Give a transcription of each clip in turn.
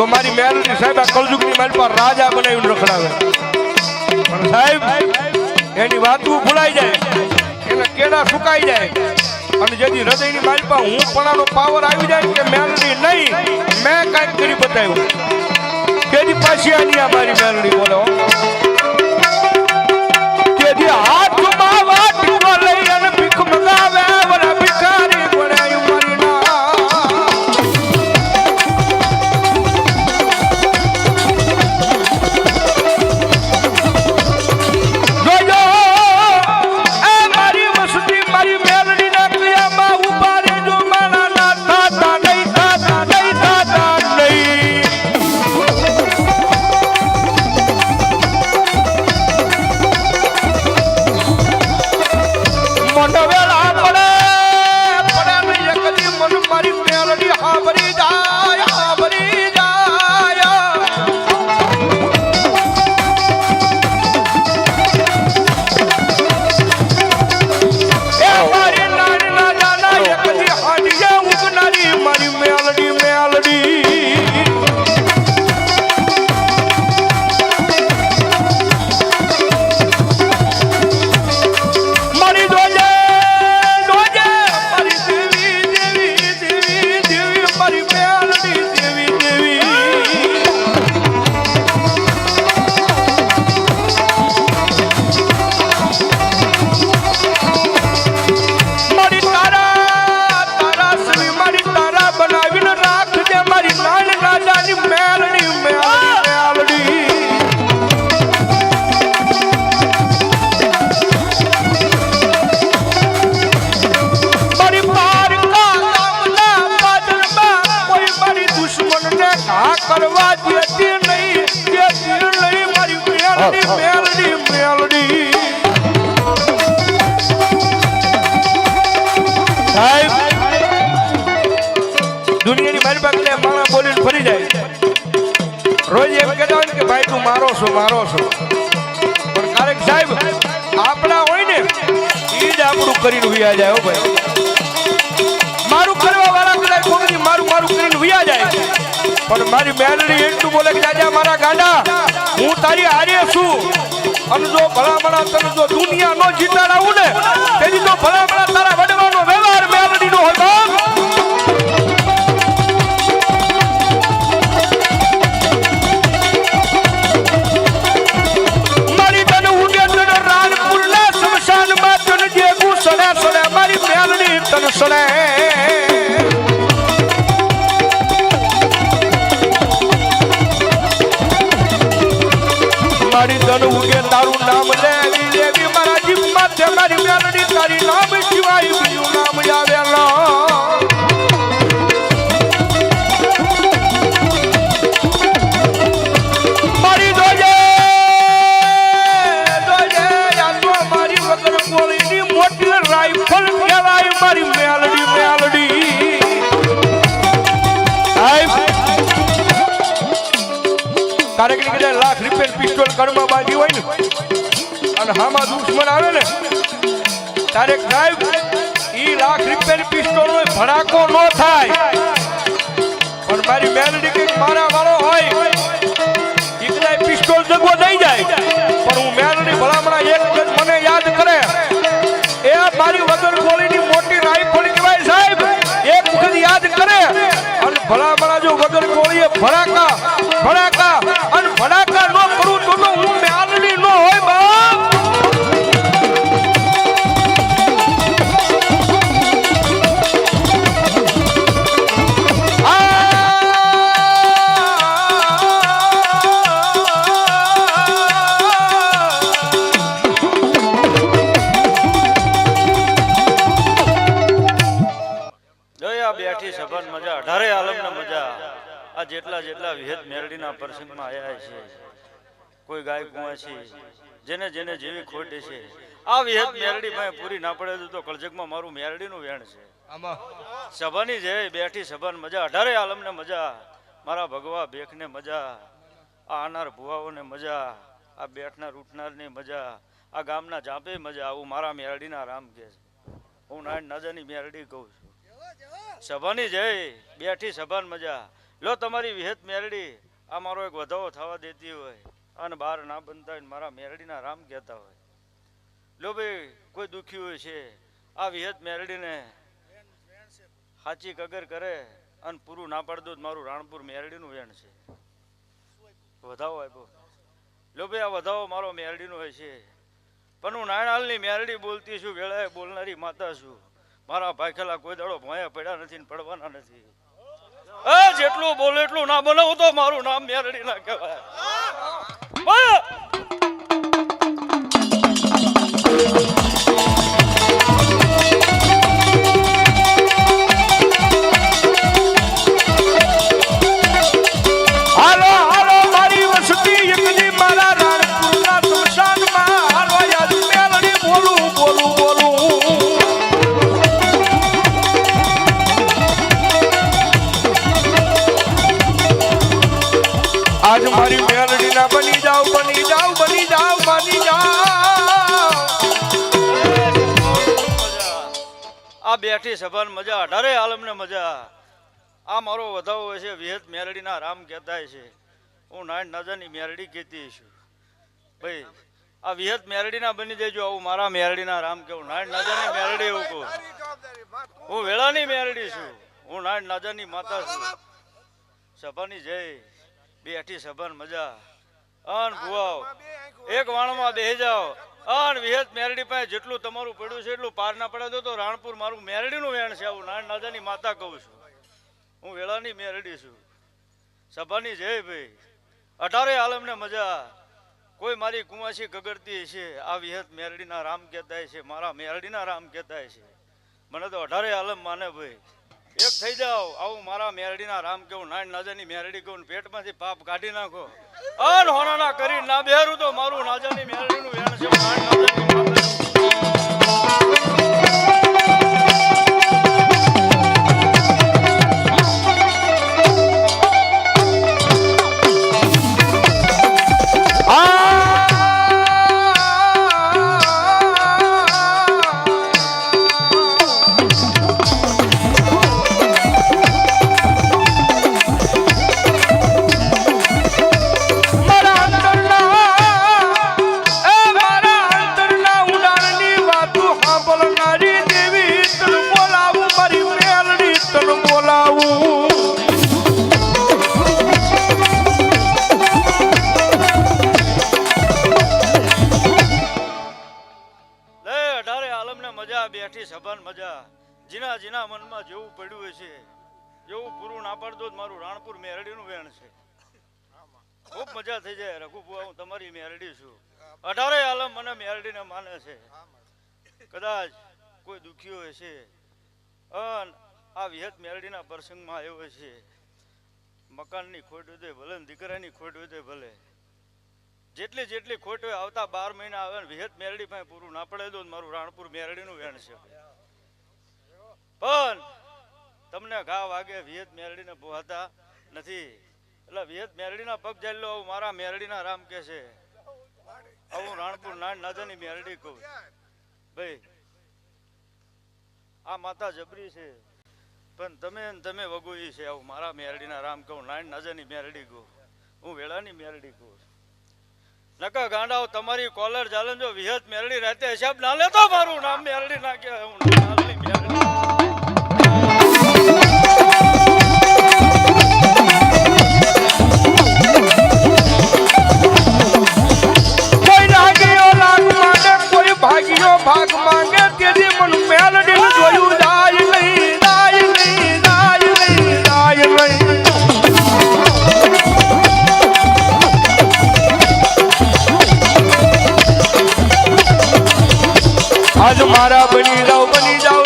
તો મારી મેલડી સાહેબ આ કલયુગની મારી પર રાજા બનાવીને રખડાવે. પણ સાહેબ, એની વાતું ભૂલાઈ જાય. એને કેડા સુકાઈ જાય. અને જેથી હૃદયની મારી પર હું પણાનો પાવર આવી જાય કે મેલડી નહીં, મેં કાંઈક કરી બતાવ્યું. કેદી પાછી આની આ મારી મેલડી બોલો? કેદી હાથમાં વાટકો દુનિયાની મારી માણા બોલીને ફરી જાય રોજ એમ કહેતા હોય કે, ભાઈ, તું મારો છો મારો છો. પણ ક્યારેક સાહેબ, આપણા હોય ને એ જ આપણું કરીને વિયા જાય ભાઈ. મારું કરવા વાળા કદાચ કોકની મારું મારું કરીને વિયા જાય. પણ મારી મેલડી એટલું બોલે કે દાદા મારા ગાડા, હું તારી હારે છું. અને જો ભલામણા તને જો દુનિયા નો જીતાડાવું ને, તેની તો ભલામણા તારા વડવાનો વ્યવહાર મેલડી નો હતો પિસ્તોલ કડમાં બાંધી હોય ને, અને હામાં દુશ્મન આવે ને તારે સાહેબ, ઈ લાખ રૂપિયાની પિસ્તોલ હોય, ભડાકો ન થાય. પણ મારી મેલડી કંઈક મારા વાળો હોય એકલા પિસ્તોલ જગવો નહીં જાય. પણ હું મેલડી ભલામણા એક વખત મને યાદ કરે. એ મારી વગર ગોળીની મોટી રાઈફલ કહેવાય સાહેબ, એક વખત યાદ કરે. અને ભલામણા જો વગર ગોળીએ ભડાકા ભડાકા આ બેઠી સભાન મજા અઢારે આલમને મજા. આ જેટલા જેટલા વિહેત મેરડીના પ્રસંગમાં આવ્યા છે. કોઈ ગાય કુંવાસી જેને જેને જેવી ખોટ છે. આ વિહેત મેરડી પાસે પૂરી ના પડે તો કળજગમાં મારું મેરડીનું વેણ છે. સભાની જે બેઠી સભાન મજા અઢારે આલમને મજા. મારા ભગવા ભેખને મજા. આ આનાર ભુવાઓને મજા. આ બેઠનાર ઉઠનારની મજા. આ ગામના જાપે મજા. આવું મારા મેરડીના રામ કે છે. હું નાય નજરની મેરડી કહું છું. સભાની જય બેઠી સભાન મજા. લો તમારી વિહેત મેરડી. આ મારો એક વધાવો થવા દેતી હોય. અને બહાર ના બનતા હોય મારા મેરડીના રામ કહેતા હોય. લો ભાઈ, કોઈ દુખી હોય છે? આ વિહેત મેરડીને સાચી કગર કરે અને પૂરું ના પાડદો મારું રાણપુર મેરડીનું વેણ છે. વધાવો આપ્યો. લો ભાઈ, આ વધાવો મારો મેરડીનો હોય છે. પણ હું નાણાલની મેરડી બોલતી છું, વેળાએ બોલનારી માતા છું. મારા ભાખેલા કોઈ દાડો ભોયા પડ્યા નથી પડવાના નથી. એ જેટલું બોલે એટલું ના બનાવું તો મારું નામ મેરડી ના કહેવાય. બેઠી સભાન મજા, અઢારે આલમને મજા. આ મારો વધાવો હોય છે, વિહત મેરડીના રામ કહેતા છે. હું નાયણ નાજાની મેરડી કહેતી છું. ભાઈ, આ વિહત મેરડીના બની દેજો આવું મારા મેરડીના રામ કેવું નાયણ નાજાની મેરડી એવું કહું. હું વેળાની મેરડી છું. હું નાયણ નાજાની માતા છું. સભાની જય. બેઠી સભાન મજા. અન ભુવાઓ, એક વાણમાં બેહી જાઓ. અન વિહેત મેરડી પાસે જેટલું તમારું પડ્યું છે એટલું પાર ના પડે તો રાણપુર મારું મેરડીનું વેણ છે આવું નાન નાજાની માતા કહું છું. હું વેળાની મેરડી છું. સભાની જય ભાઈ. અઢારે આલમને મજા. કોઈ મારી કુંવાસી ગગડતી છે આ વિહત મેરડીના રામ કહેતા છે. મારા મેરડીના રામ કહેતા છે. મને તો અઢારે આલમ માને ભાઈ. એક થઈ જાઓ. આવું મારા મેરડીના રામ કેવું નાન નાજાની મેરડી કહું પેટમાંથી પાપ કાઢી નાખો. અન હોનાના કરી ના બેરું તો મારું નાજાની મેળવીનું વેણ છે મનમાં જેવું પડ્યું છે જેવું પૂરું ના પાડતો જ મારું રાણપુર મેરડીનું વેણ છે. ખૂબ મજા થઈ જાય રઘુબુઆ હું તમારી મેરડી છું. અઢારે આલમ મને મેરડીને માને છે. કદાચ કોઈ દુખી હોય છે અન આ વિહત મેરડીના પ્રસંગમાં આવ્યો છે. મકાનની ખોટ હોય ભલે દીકરાની ખોટ હોય ભલે. જેટલી જેટલી ખોટ હોય આવતા બાર મહિના આવે ને વિહત મેરડી પાસે પૂરું ના પડે તો મારું રાણપુર મેરડીનું વેણ છે. પણ તમને ઘા વાગે વિહત મેરડીને પોહાતા નથી. એટલે વિહત મેરડીના પગ જાય આવું મારા મેરડીના રામ કે છે. આવું રાણપુર નાન નાજાની મેરડી કહું. ભાઈ, આ માતા જબરી છે. પણ તમે તમે તમે વગોઈ છે આવું મારા મેરડીના રામ કહું, નાન નાજાની મેરડી કહું. હું વેળાની મેરડી કહું નકા ગાંડાઓ, તમારી કોલર ચાલે જો વિહત મેરડી રાતે હિસાબ ના લેતો મારું, નામ મેરડી ના કહેવાય હું. આજ મારા બની જાઓ બની જાઓ.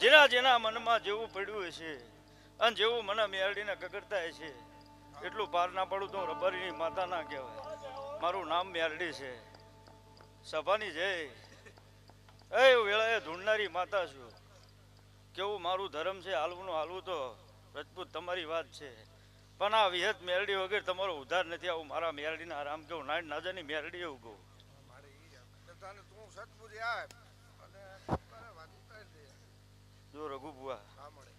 જેના જેના મનમાં જેવું પડ્યું હશે અને જેવું મને મેરડીને ગગડતા હશે એટલું પાર ના પડું તો રબારીની માતા ના કહેવાય. મારું નામ મેરડી છે. સભાની જય. એ વેળાએ ધૂણનારી માતા છું. કેવું મારું ધર્મ છે, હાલવું હાલવું તો રજપૂત તમારી વાત છે. પણ આ વિહત મેરડી વગર તમારો ઉધાર નથી. આવું મારા મેરડીના આરામ કેવું નાડ નાજાની મેરડી એવું કહું મારે ઈ જ. બધાને તું સદબુદ્ધિ આપ અને તારે વાત ઉતારી દે. જો રઘુ બુઆ હા મળે.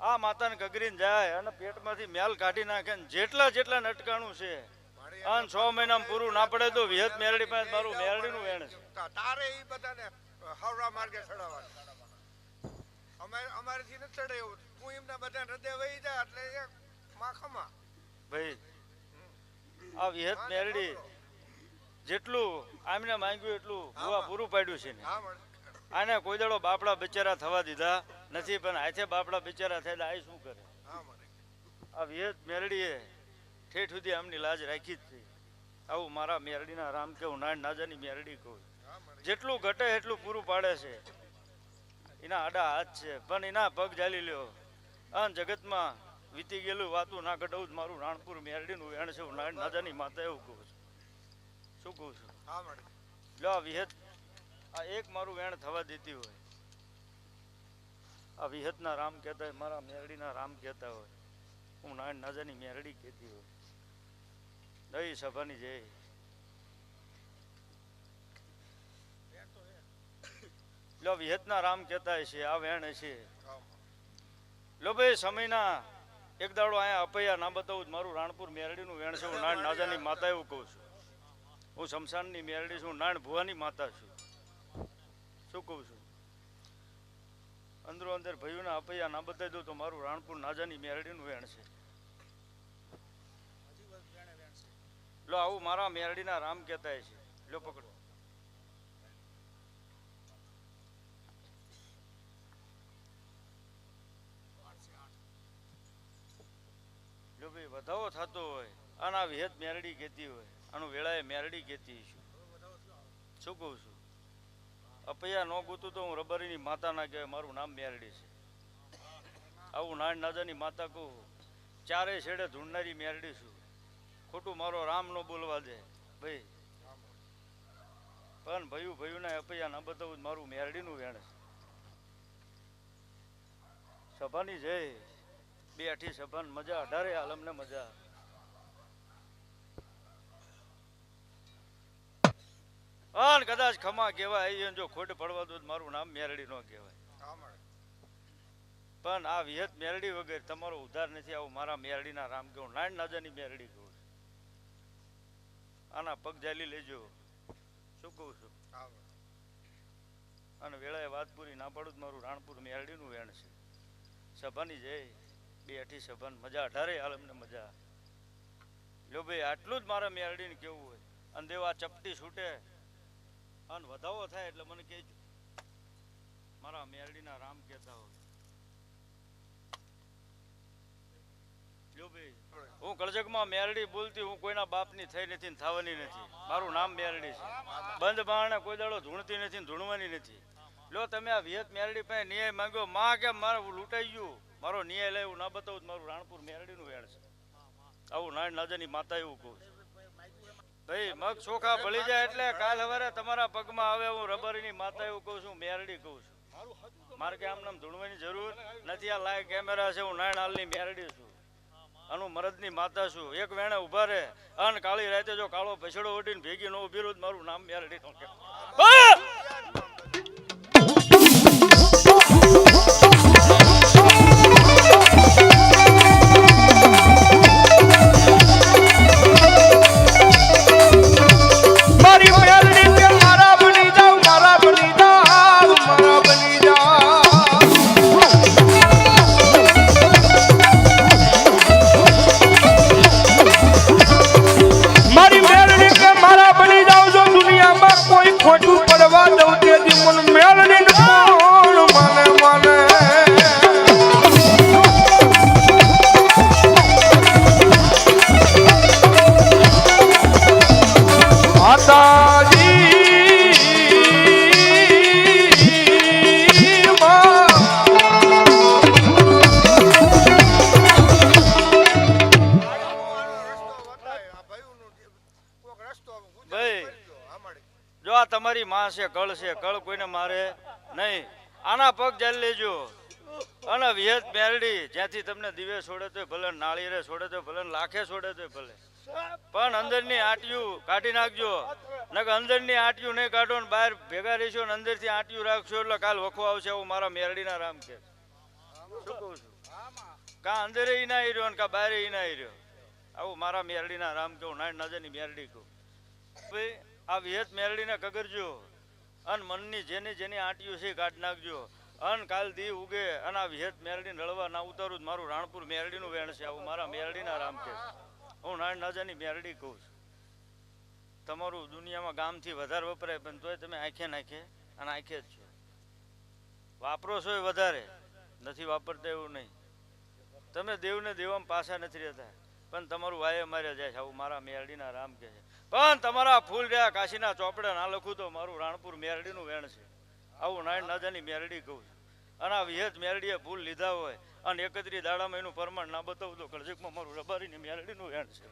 આ માતાને ગગરીને જાય અને પેટમાંથી મેલ કાઢી નાખે ને જેટલા જેટલા નટકાણું છે અને છ મહિનામાં પૂરું ના પડે તો વિહત મેરડી પાસે મારું મેરડીનું વેણ છે. તારે એ બધાને હવરા માર્ગે ચડાવવાના. અમારે અમારેથી નથી ચડે એવું તું એમના બધા હૃદય વહી જાય એટલે માખમાં ભાઈ આ વિહત મેરડી જેટલું આમને માંગ્યું એટલું ભૂવા પૂરું પાડ્યું છે ને હા આને કોઈ દાડો બાપડા બિચારા થવા દીધા નથી પણ હાથે બાપડા બિચારા થયેલા આ શું કરે? આ વિહત મેરડીએ ઠેઠ સુધી આમની લાજ રાખી જ હતી આવું મારા મેરડીના રામ કેવું નાન નાજાની મેરડી કહું. જેટલું ઘટે એટલું પૂરું પાડે છે. એના આડા હાથ છે પણ એના પગ જાલી લ્યો. અન જગતમાં વીતી ગયેલું વાતું ના ઘટવું જ મારું રાણપુર મેરડીનું વેણ છે હું નાન નાજાની માતા એવું કહું છું. શું કહું છું? લો વિહત આ એક મારું વેણ થવા દેતી હોય. આ વિહતના રામ કહેતા હોય, મારા મેરડીના રામ કહેતા હોય. હું નાન નાજાની મેરડી કહેતી હોય. દઈ સભાની જય. લો, વિહતના રામ કહેતા હશે આ વેણ હશે. લો ભાઈ, સમયના એક દાડો અહીંયા અપૈયા, ના બતાવું મારું રાણપુર મેરડીનું વેણ છે, હું નાણ નાજાની માતા એવું કહું છું. હું શમશાનની મેરડી છું નાણ ભુવાની માતા છું. શું કહું છું? અંદરો અંદર ભયુના અપૈયા ના બતાવી દઉં તો મારું રાણપુર નાજાની મેરડીનું વેણ છે. લો, આવું મારા મેરડીના રામ કહેતા છે. લો, પકડો. જો ભાઈ, વધાવો થતો હોય, આના વિહત મેરડી કહેતી હોય, આનું વેળાએ મેરડી કહેતી છું શું કહું છું? અપૈયા ન ગૂતું તો હું રબારીની માતા ના કહેવાય મારું નામ મેરડી છે. આવું નાન નાદાની માતા કહું, ચારે છેડે ધૂંઢનારી મેરડી છું. ખોટું મારો રામ ન બોલવા દે. ભાઈ. પણ ભયું ભયું ના અપૈયા ના બતાવું મારું મેરડીનું વેણ છે. સભાની જય. બે અઠી સભાન મજા, અઢારે આલમને મજા. અન કદાચ ખમા કહેવાય જો ખોટ પડવા દો મારું નામ મેરડી નો કહેવાય. પણ આ વિહત મેરડી વગર તમારો ઉધાર નથી આવું મારા મેરડીના રામ કેવું નાયણ નાજાની મેરડી કહું આના પગ જાલી લેજો. શું કહું છું? અને વેળાએ વાત પૂરી ના પાડું મારું રાણપુર મેરડીનું વેણ છે. સભાની જય. બે અઠી સભાન. મજા અઢારે આલમને મજા. લો ભાઈ આટલું જ મારા મેરડીને કેવું હોય? અને દેવા ચપટી છૂટે. અને વધાવો થાય એટલે મને કહેજો. મારા મેરડીના રામ કહેતા હોય. હું કળજગમાં મેરડી બોલતી, હું કોઈના બાપની થઈ નથી થવાની નથી. મારું નામ મેરડી છે. બંધ બારણે કોઈ દાડો ધૂણતી નથી ધૂણવાની નથી. લો તમે આ વિહત મેરડી પાસે ન્યાય માંગ્યો. માં કે મારે લૂંટાઈ ગયું? મારો ન્યાય લે એવું ના બતાવું મારું રાણપુર મેરડીનું વેણ છે. આવું નાણ નાજાની માતા એવું કહું છું. ભાઈ, મગ ચોખા ભળી જાય એટલે કાલ સવારે તમારા પગમાં આવે હું રબરીની માતા એવું કહું છું, મેરડી કહું છું. મારે કે આમ નામ ધૂણવાની જરૂર નથી, આ લાઈવ કેમેરા છે, હું નાણ હાલની મેરડી છું. આનું મરદની માતા છું. એક વેણે ઊભા રહે. અન કાળી રાતે જો કાળો ભસડો ઉડીને ભેગી નો ઊભી રહું મારું નામ મેરડી નો છે, કળ છે, કળ કોઈને મારે નહીં. આના પગ જાળી લેજો. અને વિહત મેરડી જ્યાંથી તમને દિવે છોડે તો ભલે, નાળિયેરે છોડે તો ભલે લાખે છોડે તો ભલે. પણ અંદરની આટિયું કાઢી નાખજો. નકર અંદરની આટિયું નહીં કાઢો ને બહાર ભેગા રહીશો ને અંદરથી આટિયું રાખશો એટલે કાલ વખો આવશે એવું મારા મેરડીના રામ કે. શું કહું છું? કા અંદરે ઈ ના રહ્યો ને કા બહાર ઈ ના રહ્યો આવું મારા મેરડીના રામ કેવું નાય નજરની મેરડી કહું. ભાઈ, આ વિહત મેરડીને કગરજો. અન મનની જેની જેની આંટીઓ છે કાઢ નાખજો. અન કાલ દી ઉગે અને આ વિહત મેરડી નળવા ના ઉતારું મારું રાણપુર મેરડીનું વેણ છે આવું મારા મેરડીના રામ કે. હું નાણ નાજાની મેરડી કહું છું. તમારું દુનિયામાં ગામથી વધારે વપરાય પણ તોય તમે આંખે નાખે અને આંખે જ છો. વાપરો છો એ વધારે. નથી વાપરતા એવું નહીં. તમે દેવને દેવામાં પાછા નથી રહેતા. પણ તમારું વાય માર્યા જાય છે આવું મારા મેરડીના રામ કહે છે. પણ તમારા ફૂલ રહ્યા કાશીના ચોપડે ના લખું તો મારું રાણપુર મેરડીનું વેણ છે. આવું નાય નાજાની મેરડી કહું છું. અને આ વિહેત મેરડીએ ફૂલ લીધા હોય અને એકત્રી દાડામાં એનું પ્રમાણ ના બતાવું તો કળજકમાં મારું રબારીની મેરડીનું વેણ છે.